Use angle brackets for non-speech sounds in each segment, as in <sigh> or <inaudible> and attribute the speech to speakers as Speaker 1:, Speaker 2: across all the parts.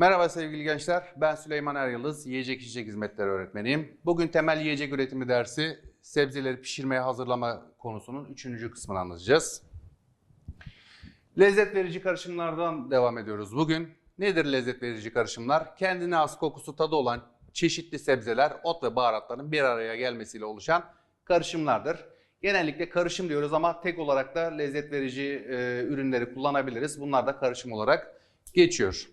Speaker 1: Merhaba sevgili gençler, ben Süleyman Er yiyecek içecek hizmetleri öğretmeniyim. Bugün temel yiyecek üretimi dersi, sebzeleri pişirmeye hazırlama konusunun üçüncü kısmını anlatacağız. Lezzet verici karışımlardan devam ediyoruz bugün. Nedir lezzet verici karışımlar? Kendine az kokusu tadı olan çeşitli sebzeler, ot ve baharatların bir araya gelmesiyle oluşan karışımlardır. Genellikle karışım diyoruz ama tek olarak da lezzet verici e, ürünleri kullanabiliriz. Bunlar da karışım olarak geçiyor.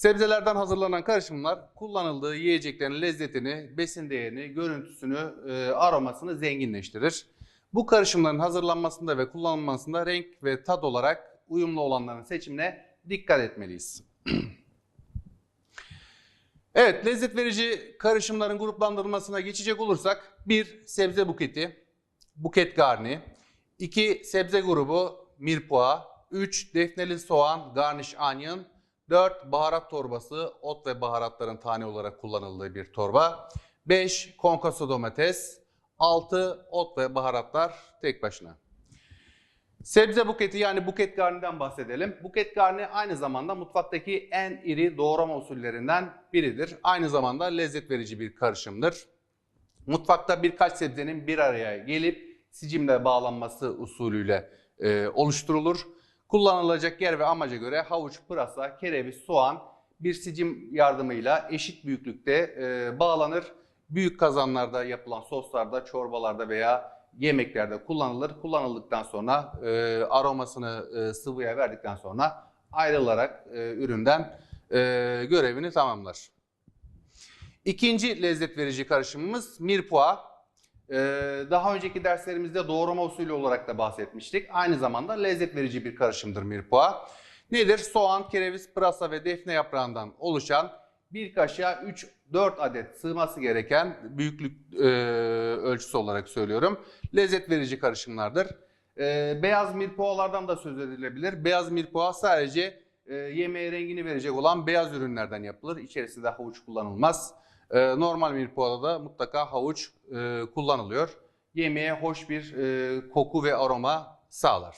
Speaker 1: Sebzelerden hazırlanan karışımlar kullanıldığı yiyeceklerin lezzetini, besin değerini, görüntüsünü, e, aromasını zenginleştirir. Bu karışımların hazırlanmasında ve kullanılmasında renk ve tat olarak uyumlu olanların seçimine dikkat etmeliyiz. <clears throat> evet, lezzet verici karışımların gruplandırılmasına geçecek olursak 1. Sebze buketi, buket garni. 2. Sebze grubu, mirpua. 3. Defneli soğan, garnish onion. 4. Baharat torbası, ot ve baharatların tane olarak kullanıldığı bir torba. 5. Konkaso domates. 6. Ot ve baharatlar tek başına. Sebze buketi yani buket garniden bahsedelim. Buket garni aynı zamanda mutfaktaki en iri doğrama usullerinden biridir. Aynı zamanda lezzet verici bir karışımdır. Mutfakta birkaç sebzenin bir araya gelip sicimle bağlanması usulüyle e, oluşturulur. Kullanılacak yer ve amaca göre havuç, pırasa, kereviz, soğan bir sicim yardımıyla eşit büyüklükte e, bağlanır. Büyük kazanlarda yapılan soslarda, çorbalarda veya yemeklerde kullanılır. Kullanıldıktan sonra e, aromasını e, sıvıya verdikten sonra ayrılarak e, üründen e, görevini tamamlar. İkinci lezzet verici karışımımız mirpua. Ee, daha önceki derslerimizde doğrama usulü olarak da bahsetmiştik. Aynı zamanda lezzet verici bir karışımdır mirpua. Nedir? Soğan, kereviz, pırasa ve defne yaprağından oluşan bir kaşığa 3-4 adet sığması gereken büyüklük e, ölçüsü olarak söylüyorum. Lezzet verici karışımlardır. E, beyaz mirpualardan da söz edilebilir. Beyaz mirpua sadece e, yemeğe rengini verecek olan beyaz ürünlerden yapılır. İçerisinde havuç kullanılmaz. E, normal mirpuada da mutlaka havuç e, kullanılıyor. Yemeğe hoş bir e, koku ve aroma sağlar.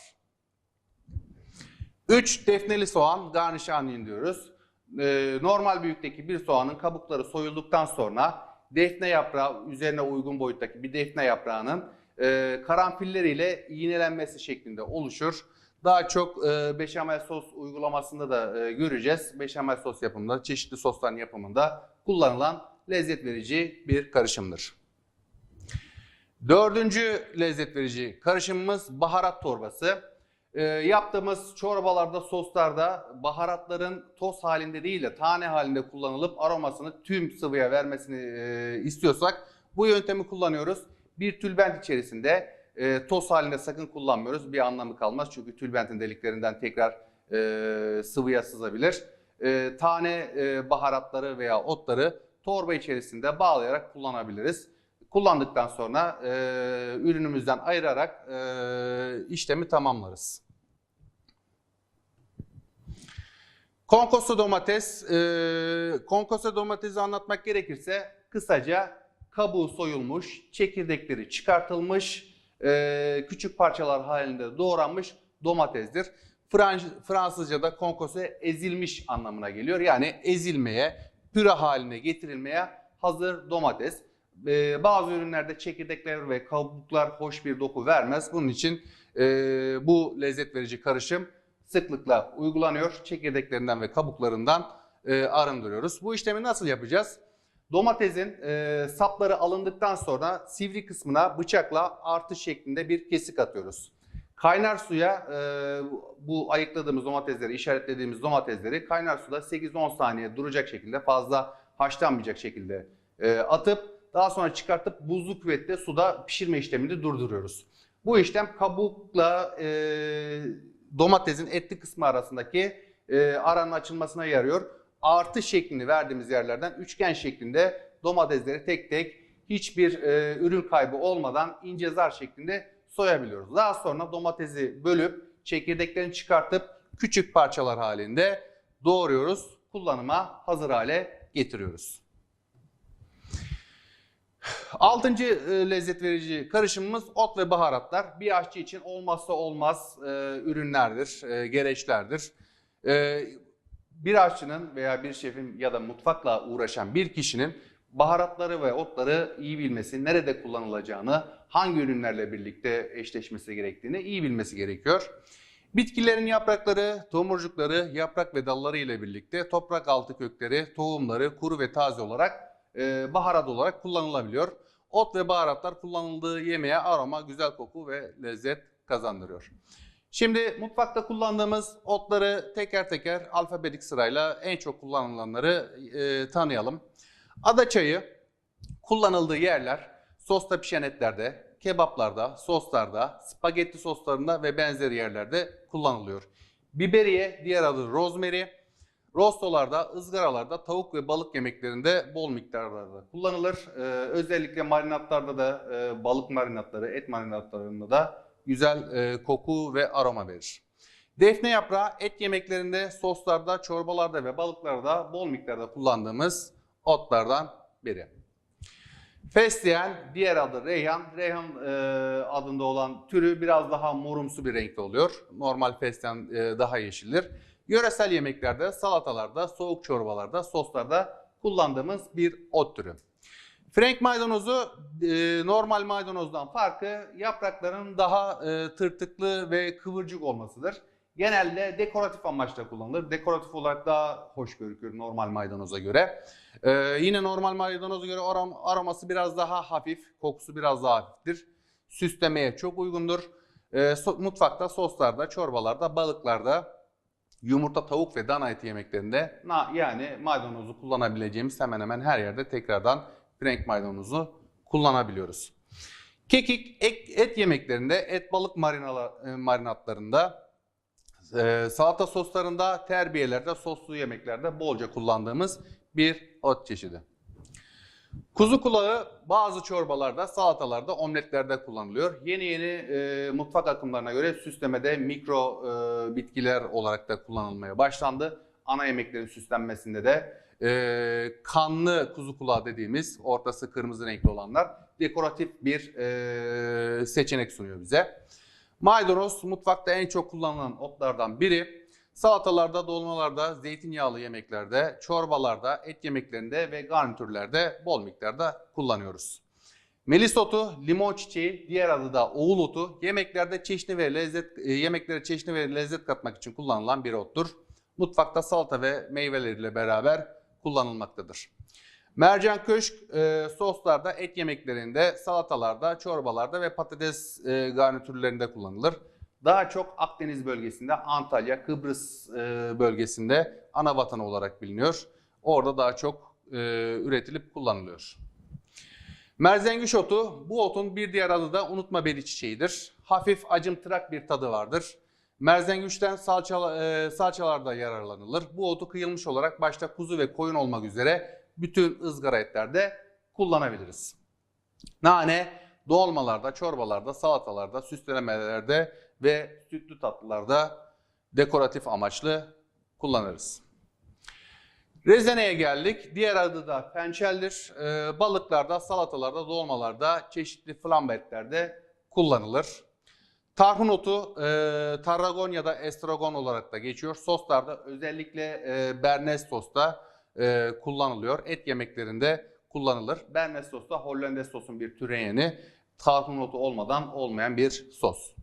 Speaker 1: 3. Defneli soğan, garnish onion diyoruz. E, normal büyüklükteki bir soğanın kabukları soyulduktan sonra defne yaprağı, üzerine uygun boyuttaki bir defne yaprağının e, karanfilleriyle iğnelenmesi şeklinde oluşur. Daha çok e, beşamel sos uygulamasında da e, göreceğiz. Beşamel sos yapımında, çeşitli sosların yapımında kullanılan lezzet verici bir karışımdır. Dördüncü lezzet verici karışımımız baharat torbası. E, yaptığımız çorbalarda, soslarda baharatların toz halinde değil de tane halinde kullanılıp aromasını tüm sıvıya vermesini e, istiyorsak bu yöntemi kullanıyoruz. Bir tülbent içerisinde e, toz halinde sakın kullanmıyoruz. Bir anlamı kalmaz çünkü tülbentin deliklerinden tekrar e, sıvıya sızabilir. E, tane e, baharatları veya otları torba içerisinde bağlayarak kullanabiliriz. Kullandıktan sonra e, ürünümüzden ayırarak e, işlemi tamamlarız. Konkoso domates, e, konkoso domatesi anlatmak gerekirse kısaca kabuğu soyulmuş, çekirdekleri çıkartılmış, e, küçük parçalar halinde doğranmış domatesdir. Frans- Fransızca'da konkoso ezilmiş anlamına geliyor. Yani ezilmeye, püre haline getirilmeye hazır domates. Ee, bazı ürünlerde çekirdekler ve kabuklar hoş bir doku vermez. Bunun için e, bu lezzet verici karışım sıklıkla uygulanıyor. Çekirdeklerinden ve kabuklarından e, arındırıyoruz. Bu işlemi nasıl yapacağız? Domatesin e, sapları alındıktan sonra sivri kısmına bıçakla artış şeklinde bir kesik atıyoruz. Kaynar suya e, bu ayıkladığımız domatesleri, işaretlediğimiz domatesleri kaynar suda 8-10 saniye duracak şekilde fazla haşlanmayacak şekilde e, atıp daha sonra çıkartıp buzlu küvette suda pişirme işlemini durduruyoruz. Bu işlem kabukla e, domatesin etli kısmı arasındaki e, aranın açılmasına yarıyor. Artı şeklini verdiğimiz yerlerden üçgen şeklinde domatesleri tek tek hiçbir e, ürün kaybı olmadan ince zar şeklinde soyabiliyoruz. Daha sonra domatesi bölüp çekirdeklerini çıkartıp küçük parçalar halinde doğruyoruz. Kullanıma hazır hale getiriyoruz. Altıncı e, lezzet verici karışımımız ot ve baharatlar. Bir aşçı için olmazsa olmaz e, ürünlerdir, e, gereçlerdir. Bir aşçının veya bir şefin ya da mutfakla uğraşan bir kişinin baharatları ve otları iyi bilmesi, nerede kullanılacağını, hangi ürünlerle birlikte eşleşmesi gerektiğini iyi bilmesi gerekiyor. Bitkilerin yaprakları, tomurcukları, yaprak ve dalları ile birlikte toprak altı kökleri, tohumları kuru ve taze olarak e, baharat olarak kullanılabiliyor. Ot ve baharatlar kullanıldığı yemeğe aroma, güzel koku ve lezzet kazandırıyor. Şimdi mutfakta kullandığımız otları teker teker alfabetik sırayla en çok kullanılanları e, tanıyalım. Ada çayı kullanıldığı yerler sosta pişen etlerde, kebaplarda, soslarda, spagetti soslarında ve benzeri yerlerde kullanılıyor. Biberiye, diğer adı rosemary, rostolarda, ızgaralarda, tavuk ve balık yemeklerinde bol miktarlarda kullanılır. Ee, özellikle marinatlarda da e, balık marinatları, et marinatlarında da güzel e, koku ve aroma verir. Defne yaprağı et yemeklerinde, soslarda, çorbalarda ve balıklarda bol miktarda kullandığımız otlardan biri. Fesleğen, diğer adı reyhan. Reyhan e, adında olan türü biraz daha morumsu bir renkte oluyor. Normal fesleğen e, daha yeşildir. Yöresel yemeklerde, salatalarda, soğuk çorbalarda, soslarda kullandığımız bir ot türü. Frank maydanozu e, normal maydanozdan farkı yaprakların daha e, tırtıklı ve kıvırcık olmasıdır. Genelde dekoratif amaçla kullanılır. Dekoratif olarak daha hoş gözükür normal maydanoza göre. Ee, yine normal maydanoza göre arom- aroması biraz daha hafif, kokusu biraz daha hafiftir. Süslemeye çok uygundur. Ee, so- mutfakta, soslarda, çorbalarda, balıklarda, yumurta, tavuk ve dana eti yemeklerinde na, yani maydanozu kullanabileceğimiz hemen hemen her yerde tekrardan Frank maydanozu kullanabiliyoruz. Kekik, et yemeklerinde, et balık marinalar, e, marinatlarında, e, salata soslarında, terbiyelerde, soslu yemeklerde bolca kullandığımız bir ot çeşidi. Kuzu kulağı bazı çorbalarda, salatalarda, omletlerde kullanılıyor. Yeni yeni e, mutfak akımlarına göre süslemede mikro e, bitkiler olarak da kullanılmaya başlandı. Ana yemeklerin süslenmesinde de e, kanlı kuzu kulağı dediğimiz ortası kırmızı renkli olanlar dekoratif bir e, seçenek sunuyor bize. Maydanoz mutfakta en çok kullanılan otlardan biri. Salatalarda, dolmalarda, zeytinyağlı yemeklerde, çorbalarda, et yemeklerinde ve garnitürlerde bol miktarda kullanıyoruz. Melis otu, limon çiçeği, diğer adı da oğul otu yemeklerde çeşni ve lezzet e, yemeklere çeşni ve lezzet katmak için kullanılan bir ottur. Mutfakta salata ve meyveleriyle beraber kullanılmaktadır. Mercan köşk e, soslarda, et yemeklerinde, salatalarda, çorbalarda ve patates e, garnitürlerinde kullanılır. Daha çok Akdeniz bölgesinde, Antalya, Kıbrıs e, bölgesinde ana vatanı olarak biliniyor. Orada daha çok e, üretilip kullanılıyor. Merzengiş otu, bu otun bir diğer adı da unutma beri çiçeğidir. Hafif acımtırak bir tadı vardır. Merzengiçten salça, e, salçalarda yararlanılır. Bu otu kıyılmış olarak başta kuzu ve koyun olmak üzere bütün ızgara etlerde kullanabiliriz. Nane dolmalarda, çorbalarda, salatalarda, süslemelerde ve sütlü tatlılarda dekoratif amaçlı kullanırız. Rezeneye geldik. Diğer adı da pençeldir. Ee, balıklarda, salatalarda, dolmalarda, çeşitli flambe etlerde kullanılır. Tarhun otu e, tarragon ya da estragon olarak da geçiyor. Soslarda özellikle e, bernes sosta e, kullanılıyor. Et yemeklerinde kullanılır. Bernes sos da Hollandaise sosun bir türeyeni. Tarhun otu olmadan olmayan bir sos.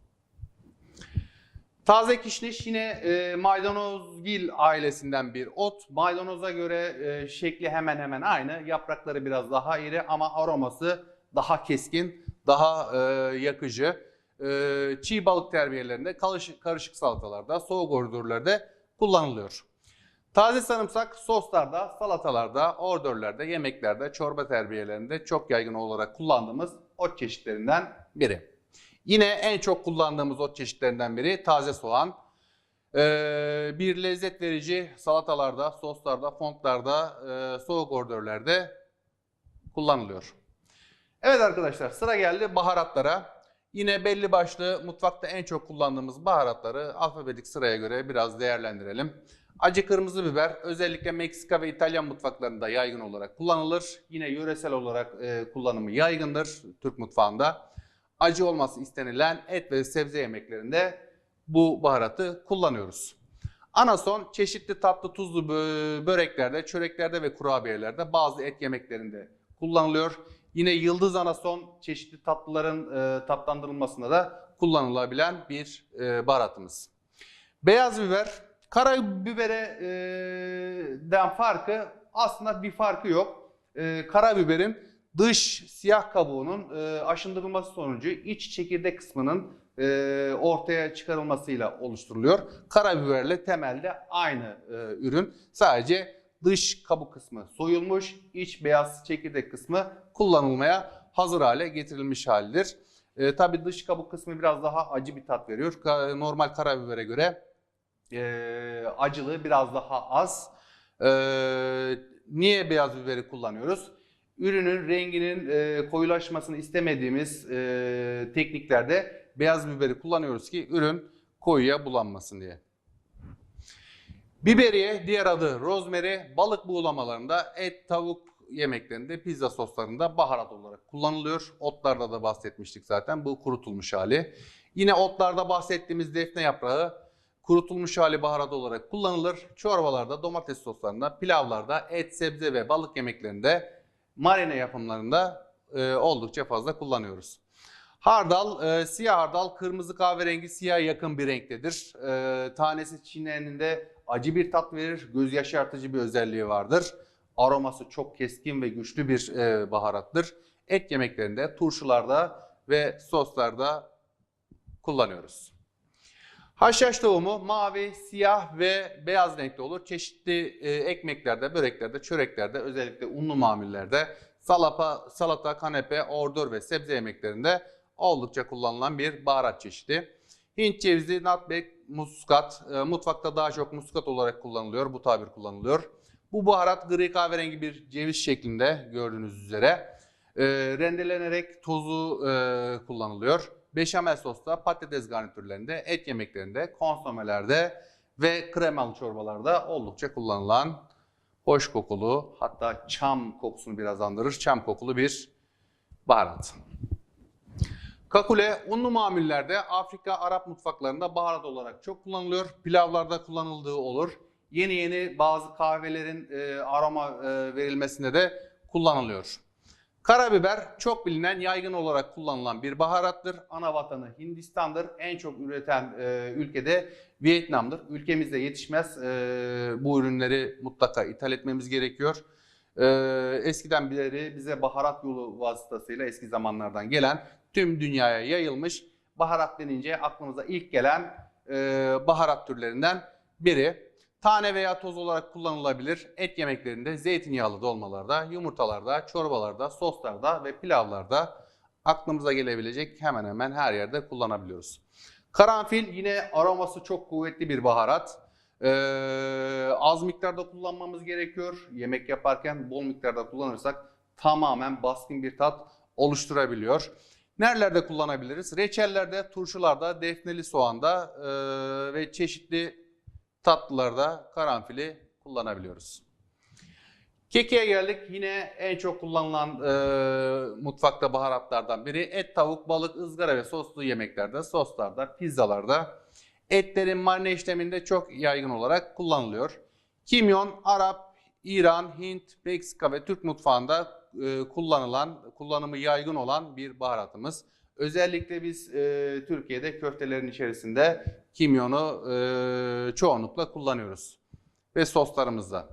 Speaker 1: Taze kişniş yine e, maydanozgil ailesinden bir ot. Maydanoza göre e, şekli hemen hemen aynı. Yaprakları biraz daha iri ama aroması daha keskin, daha e, yakıcı. E, çiğ balık terbiyelerinde, karışık, karışık salatalarda, soğuk ordurlarda kullanılıyor. Taze sarımsak soslarda, salatalarda, ordörlerde, yemeklerde, çorba terbiyelerinde çok yaygın olarak kullandığımız ot çeşitlerinden biri. Yine en çok kullandığımız ot çeşitlerinden biri taze soğan. Ee, bir lezzet verici salatalarda, soslarda, fontlarda, e, soğuk ordörlerde kullanılıyor. Evet arkadaşlar sıra geldi baharatlara. Yine belli başlı mutfakta en çok kullandığımız baharatları alfabetik sıraya göre biraz değerlendirelim. Acı kırmızı biber özellikle Meksika ve İtalyan mutfaklarında yaygın olarak kullanılır. Yine yöresel olarak e, kullanımı yaygındır Türk mutfağında. Acı olması istenilen et ve sebze yemeklerinde bu baharatı kullanıyoruz. Anason çeşitli tatlı tuzlu bö- böreklerde, çöreklerde ve kurabiyelerde bazı et yemeklerinde kullanılıyor. Yine yıldız anason çeşitli tatlıların e, tatlandırılmasında da kullanılabilen bir e, baharatımız. Beyaz biber, karabibere e, den farkı aslında bir farkı yok. E, karabiberin dış siyah kabuğunun e, aşındırılması sonucu iç çekirdek kısmının ortaya çıkarılmasıyla oluşturuluyor. Karabiberle temelde aynı ürün. Sadece dış kabuk kısmı soyulmuş, iç beyaz çekirdek kısmı kullanılmaya hazır hale getirilmiş halidir. E, Tabi dış kabuk kısmı biraz daha acı bir tat veriyor. Normal karabibere göre e, acılığı biraz daha az. E, niye beyaz biberi kullanıyoruz? Ürünün renginin e, koyulaşmasını istemediğimiz e, tekniklerde beyaz biberi kullanıyoruz ki ürün koyuya bulanmasın diye. Biberiye, diğer adı rosemary, balık buğulamalarında, et, tavuk yemeklerinde, pizza soslarında baharat olarak kullanılıyor. Otlarda da bahsetmiştik zaten. Bu kurutulmuş hali. Yine otlarda bahsettiğimiz defne yaprağı kurutulmuş hali baharat olarak kullanılır. Çorbalarda, domates soslarında, pilavlarda, et, sebze ve balık yemeklerinde, marine yapımlarında e, oldukça fazla kullanıyoruz. Hardal, e, siyah hardal kırmızı kahverengi siyah yakın bir renktedir. E, tanesi çiğnendiğinde acı bir tat verir, göz yaşartıcı bir özelliği vardır. Aroması çok keskin ve güçlü bir e, baharattır. Et yemeklerinde, turşularda ve soslarda kullanıyoruz. Haşhaş tohumu mavi, siyah ve beyaz renkte olur. Çeşitli e, ekmeklerde, böreklerde, çöreklerde, özellikle unlu mamullerde, salata, salata, kanepe, ordör ve sebze yemeklerinde oldukça kullanılan bir baharat çeşidi. Hint cevizi, nutmeg, muskat, e, mutfakta daha çok muskat olarak kullanılıyor, bu tabir kullanılıyor. Bu baharat gri kahverengi bir ceviz şeklinde gördüğünüz üzere. E, rendelenerek tozu e, kullanılıyor. Beşamel sosta, patates garnitürlerinde, et yemeklerinde, konsomelerde ve kremalı çorbalarda oldukça kullanılan hoş kokulu hatta çam kokusunu biraz andırır. Çam kokulu bir baharat. Kakule unlu mamullerde Afrika, Arap mutfaklarında baharat olarak çok kullanılıyor. Pilavlarda kullanıldığı olur. Yeni yeni bazı kahvelerin e, aroma e, verilmesinde de kullanılıyor. Karabiber çok bilinen, yaygın olarak kullanılan bir baharattır. Ana vatanı Hindistan'dır. En çok üreten e, ülkede Vietnam'dır. Ülkemizde yetişmez. E, bu ürünleri mutlaka ithal etmemiz gerekiyor. E, eskiden beri bize baharat yolu vasıtasıyla eski zamanlardan gelen tüm dünyaya yayılmış baharat denince aklımıza ilk gelen e, baharat türlerinden biri. Tane veya toz olarak kullanılabilir. Et yemeklerinde, zeytinyağlı dolmalarda, yumurtalarda, çorbalarda, soslarda ve pilavlarda aklımıza gelebilecek hemen hemen her yerde kullanabiliyoruz. Karanfil yine aroması çok kuvvetli bir baharat. Ee, az miktarda kullanmamız gerekiyor. Yemek yaparken bol miktarda kullanırsak tamamen baskın bir tat oluşturabiliyor. Nerelerde kullanabiliriz? Reçellerde, turşularda, defneli soğanda e, ve çeşitli tatlılarda karanfili kullanabiliyoruz. Kekiğe geldik. Yine en çok kullanılan e, mutfakta baharatlardan biri. Et, tavuk, balık, ızgara ve soslu yemeklerde, soslarda, pizzalarda. Etlerin marine işleminde çok yaygın olarak kullanılıyor. Kimyon, Arap, İran, Hint, Meksika ve Türk mutfağında e, kullanılan, kullanımı yaygın olan bir baharatımız. Özellikle biz e, Türkiye'de köftelerin içerisinde kimyonu e, çoğunlukla kullanıyoruz. Ve soslarımızda.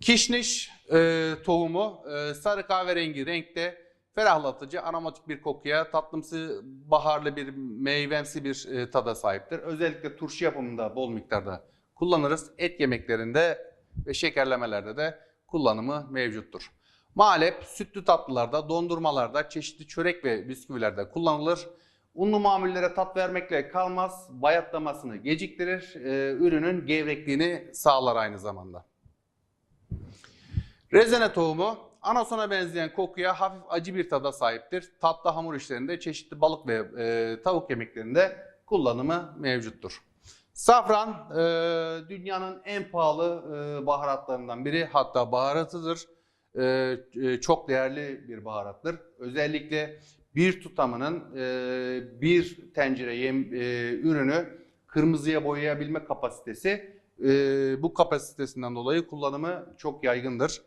Speaker 1: Kişniş e, tohumu e, sarı kahverengi renkte ferahlatıcı, aromatik bir kokuya, tatlımsı, baharlı bir meyvemsi bir e, tada sahiptir. Özellikle turşu yapımında bol miktarda kullanırız. Et yemeklerinde ve şekerlemelerde de kullanımı mevcuttur. Malep, sütlü tatlılarda, dondurmalarda, çeşitli çörek ve bisküvilerde kullanılır. Unlu mamullere tat vermekle kalmaz, bayatlamasını geciktirir, e, ürünün gevrekliğini sağlar aynı zamanda. Rezene tohumu anasona benzeyen kokuya hafif acı bir tada sahiptir. Tatlı hamur işlerinde, çeşitli balık ve e, tavuk yemeklerinde kullanımı mevcuttur. Safran e, dünyanın en pahalı e, baharatlarından biri hatta baharatıdır. E, e, çok değerli bir baharattır. Özellikle bir tutamının e, bir tencere yem, ürünü kırmızıya boyayabilme kapasitesi bu kapasitesinden dolayı kullanımı çok yaygındır.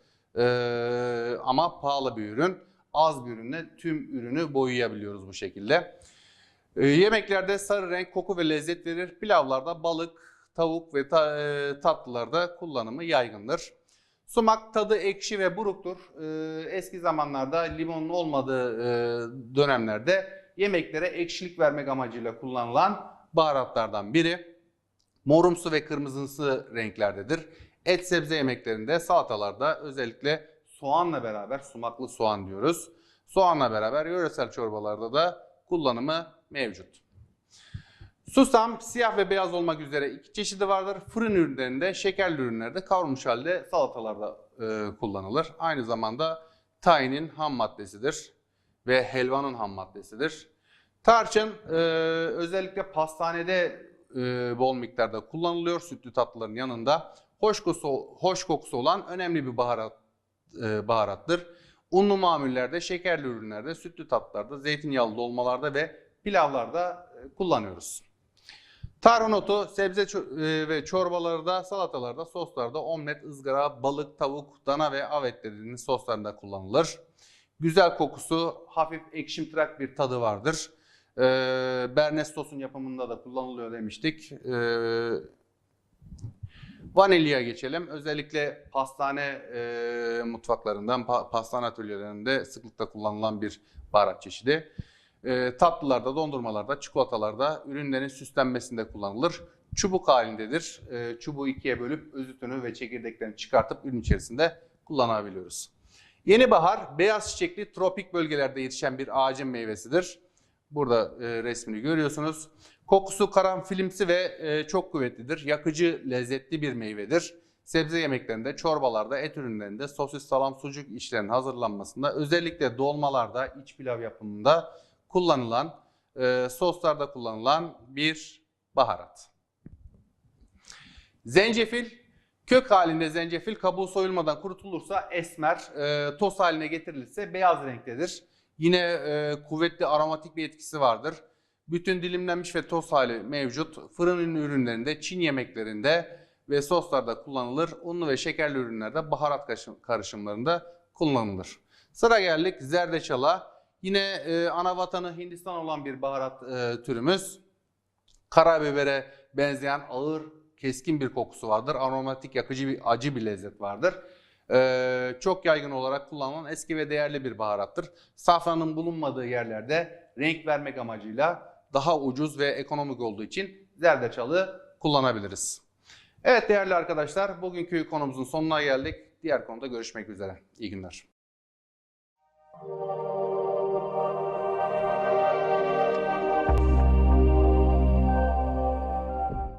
Speaker 1: Ama pahalı bir ürün. Az bir ürünle tüm ürünü boyayabiliyoruz bu şekilde. Yemeklerde sarı renk, koku ve lezzet verir. Pilavlarda balık, tavuk ve ta- tatlılarda kullanımı yaygındır. Sumak tadı ekşi ve buruktur. E, eski zamanlarda limonun olmadığı e, dönemlerde yemeklere ekşilik vermek amacıyla kullanılan baharatlardan biri. Morumsu ve kırmızısı renklerdedir. Et sebze yemeklerinde, salatalarda özellikle soğanla beraber, sumaklı soğan diyoruz. Soğanla beraber yöresel çorbalarda da kullanımı mevcut. Susam siyah ve beyaz olmak üzere iki çeşidi vardır. Fırın ürünlerinde, şekerli ürünlerde, kavrulmuş halde salatalarda e, kullanılır. Aynı zamanda tayinin ham maddesidir ve helvanın ham maddesidir. Tarçın e, özellikle pastanede e, bol miktarda kullanılıyor sütlü tatlıların yanında. Hoş kokusu, hoş kokusu olan önemli bir baharat e, baharattır. Unlu mamullerde, şekerli ürünlerde, sütlü tatlılarda, zeytinyağlı dolmalarda ve pilavlarda e, kullanıyoruz. Tarhun otu sebze e, ve çorbalarda, salatalarda, soslarda, omlet, ızgara, balık, tavuk, dana ve av etlerinin soslarında kullanılır. Güzel kokusu, hafif ekşimtırak bir tadı vardır. E, Bernes sosun yapımında da kullanılıyor demiştik. E, Vanilya geçelim. Özellikle pastane e, mutfaklarından, pa- pastane atölyelerinde sıklıkla kullanılan bir baharat çeşidi. E, tatlılarda, dondurmalarda, çikolatalarda ürünlerin süslenmesinde kullanılır. Çubuk halindedir. E, çubuğu ikiye bölüp özütünü ve çekirdeklerini çıkartıp ürün içerisinde kullanabiliyoruz. Yeni bahar beyaz çiçekli tropik bölgelerde yetişen bir ağacın meyvesidir. Burada e, resmini görüyorsunuz. Kokusu karanfilimsi ve e, çok kuvvetlidir. Yakıcı, lezzetli bir meyvedir. Sebze yemeklerinde, çorbalarda, et ürünlerinde, sosis, salam, sucuk işlerinin hazırlanmasında, özellikle dolmalarda, iç pilav yapımında kullanılan, e, soslarda kullanılan bir baharat. Zencefil, kök halinde zencefil kabuğu soyulmadan kurutulursa esmer, e, toz haline getirilirse beyaz renktedir. Yine e, kuvvetli aromatik bir etkisi vardır. Bütün dilimlenmiş ve toz hali mevcut. Fırın ürünlerinde, Çin yemeklerinde ve soslarda kullanılır. Unlu ve şekerli ürünlerde baharat karışım- karışımlarında kullanılır. Sıra geldik zerdeçala. Yine e, ana vatanı Hindistan olan bir baharat e, türümüz. Karabibere benzeyen ağır, keskin bir kokusu vardır. Aromatik, yakıcı bir acı bir lezzet vardır. Ee, çok yaygın olarak kullanılan eski ve değerli bir baharattır. Safranın bulunmadığı yerlerde renk vermek amacıyla daha ucuz ve ekonomik olduğu için zerdeçalı kullanabiliriz. Evet değerli arkadaşlar, bugünkü konumuzun sonuna geldik. Diğer konuda görüşmek üzere. İyi günler.